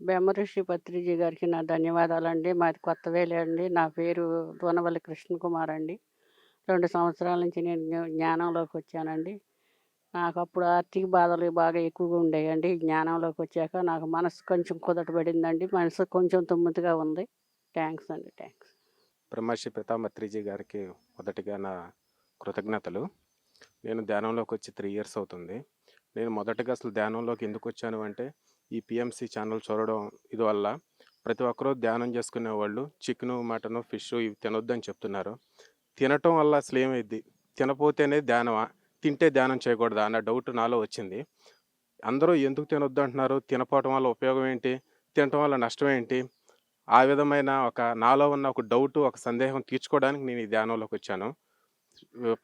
బెమ్మఋషి పత్రిజీ గారికి నా ధన్యవాదాలండి. మాది కొత్తవేలే అండి. నా పేరు దూనవల్లి కృష్ణకుమార్ అండి. రెండు సంవత్సరాల నుంచి నేను జ్ఞానంలోకి వచ్చానండి. నాకు అప్పుడు ఆర్థిక బాధలు బాగా ఎక్కువగా ఉండేయండి. జ్ఞానంలోకి వచ్చాక నాకు మనసు కొంచెం కుదట పడిందండి మనసు కొంచెం తుమ్ముతుగా ఉంది. థ్యాంక్స్ అండి. థ్యాంక్స్. బ్రహ్మర్షి పితామత్రిజీ గారికి మొదటిగా నా కృతజ్ఞతలు. నేను ధ్యానంలోకి వచ్చి త్రీ ఇయర్స్ అవుతుంది. నేను మొదటగా అసలు ధ్యానంలోకి ఎందుకు వచ్చాను అంటే ఈ పిఎంసి ఛానల్ చూడడం ఇది వల్ల ప్రతి ఒక్కరూ ధ్యానం చేసుకునే వాళ్ళు చికెను మటను ఫిష్ ఇవి తినొద్దని చెప్తున్నారు. తినటం వల్ల అసలు ఏమైంది తినపోతేనే ధ్యానమా? తింటే ధ్యానం చేయకూడదా? అన్న డౌట్ నాలో వచ్చింది. అందరూ ఎందుకు తినొద్దు అంటున్నారు? తినపోవటం వల్ల ఉపయోగం ఏంటి? తినటం వల్ల నష్టం ఏంటి? ఆ విధమైన ఒక నాలో ఉన్న ఒక డౌట్ ఒక సందేహం తీర్చుకోవడానికి నేను ఈ ధ్యానంలోకి వచ్చాను.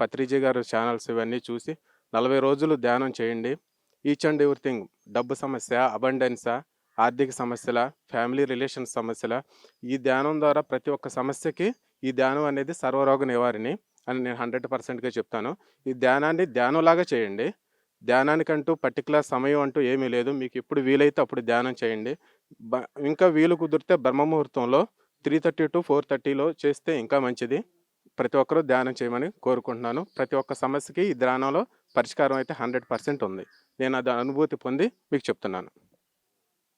పత్రిజీ గారు ఛానల్స్ ఇవన్నీ చూసి నలభై రోజులు ధ్యానం చేయండి. ఈచ్ అండ్ ఎవ్రీథింగ్ డబ్బు సమస్య అబండెన్సా ఆర్థిక సమస్యల ఫ్యామిలీ రిలేషన్స్ సమస్యల ఈ ధ్యానం ద్వారా ప్రతి ఒక్క సమస్యకి ఈ ధ్యానం అనేది సర్వరోగ నివారిణి అని నేను హండ్రెడ్ పర్సెంట్గా చెప్తాను. ఈ ధ్యానాన్ని ధ్యానంలాగా చేయండి. ధ్యానానికంటూ పర్టికులర్ సమయం అంటూ ఏమీ లేదు. మీకు ఎప్పుడు వీలైతే అప్పుడు ధ్యానం చేయండి. బ- ఇంకా వీలు కుదిరితే బ్రహ్మముహూర్తంలో త్రీ థర్టీ టు ఫోర్ థర్టీలో చేస్తే ఇంకా మంచిది. ప్రతి ఒక్కరూ ధ్యానం చేయమని కోరుకుంటున్నాను. ప్రతి ఒక్క సమస్యకి ఈ ధ్యానంలో పరిష్కారం అయితే హండ్రెడ్ పర్సెంట్ ఉంది. నేను అది అనుభూతి పొంది మీకు చెప్తున్నాను.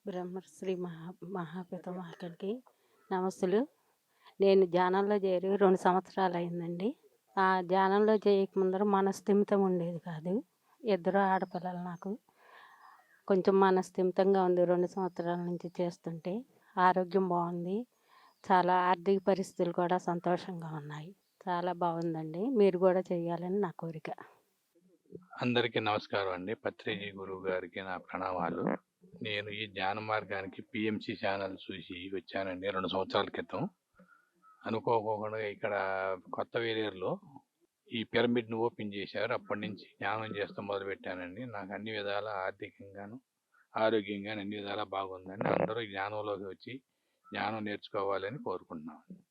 బ్రహ్మశ్రీ మహా మహాపితమాకడికి నమస్తులు. నేను ధ్యానంలో చేరి రెండు సంవత్సరాలు అయిందండి ఆ ధ్యానంలో చేయక ముందర మనస్థిమితం ఉండేది కాదు. ఇద్దరు ఆడపిల్లలు నాకు. కొంచెం మనస్థిమితంగా ఉంది రెండు సంవత్సరాల నుంచి చేస్తుంటే. ఆరోగ్యం బాగుంది. చాలా ఆర్థిక పరిస్థితులు కూడా సంతోషంగా ఉన్నాయి. చాలా బాగుందండి. మీరు కూడా చేయాలని నా కోరిక. అందరికీ నమస్కారం అండి. పత్రిజీ గురువు గారికి నా ప్రణామాలు. నేను ఈ ధ్యాన మార్గానికి పిఎంసి ఛానల్ చూసి వచ్చానండి రెండు సంవత్సరాల క్రితం. అనుకోకుండా ఇక్కడ కొత్త వేలేరులో ఈ పిరమిడ్ను ఓపెన్ చేశారు. అప్పటి నుంచి ధ్యానం చేస్తూ మొదలు పెట్టానండి నాకు అన్ని విధాల ఆర్థికంగాను ఆరోగ్యంగాను అన్ని విధాలా బాగుందండి అందరూ జ్ఞానంలోకి వచ్చి జ్ఞానం నేర్చుకోవాలని కోరుకుంటున్నాను